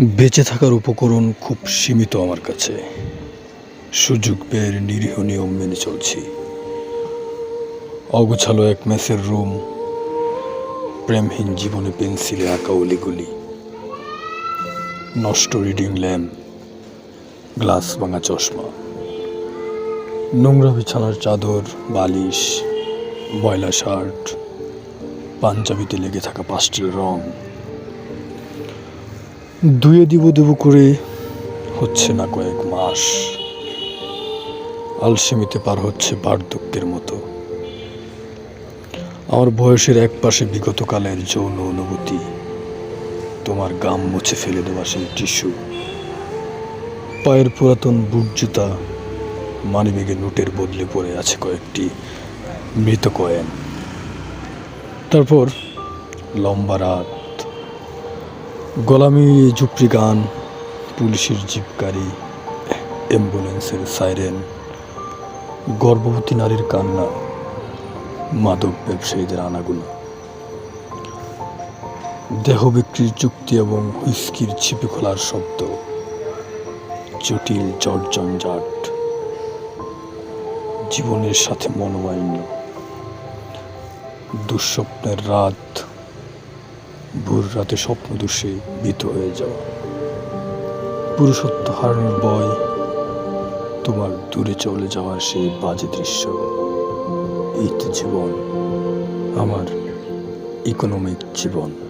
বেঁচে থাকার উপকরণ খুব সীমিত আমার কাছে। সুযোগ বের নিরীহ নিয়ম মেনে চলছি। অগোছালো এক মেসের রুম, প্রেমহীন জীবনে পেন্সিলে আঁকা অলিগুলি, নষ্ট রিডিং ল্যাম্প, গ্লাস ভাঙা চশমা, নোংরা বিছানার চাদর, বালিশ বয়লা শার্ট, পাঞ্জাবিতে লেগে থাকা পাস্টেল রং দুয়ে দিব দেব করে। হচ্ছে না কয়েক মাস। আলসেমিতে পার হচ্ছে বার্ধক্যের মতো। আমার বয়সের এক পাশে বিগতকালের যৌন অনুভূতি। তোমার গাম মুছে ফেলে দেওয়া সেই টিস্যু। পায়ের পুরাতন বুট জুতা মানিবেগে নোটের বদলে পড়ে আছে কয়েকটি মৃত কয়েন। তারপর লম্বা রাত গোলামি ঝুপড়ি গান, পুলিশের গাড়ি অ্যাম্বুলেন্সের সাইরেন, গর্ভবতী নারীর কান্না, মাদক ব্যবসায়ীদের আনাগুলো দেহ বিক্রির চুক্তি এবং হুইস্কির ছিপে খোলার শব্দ, জটিল জটজঞ্জাট জীবনের সাথে মনোমালিন্য, দুঃস্বপ্নের রাত রাতে স্বপ্ন দোষে ভীত হয়ে যাও। পুরুষত্ব হারানোর বয় তোমার দূরে চলে যাওয়া সেই বাজে দৃশ্য। এই তো জীবন, আমার ইকোনমিক জীবন।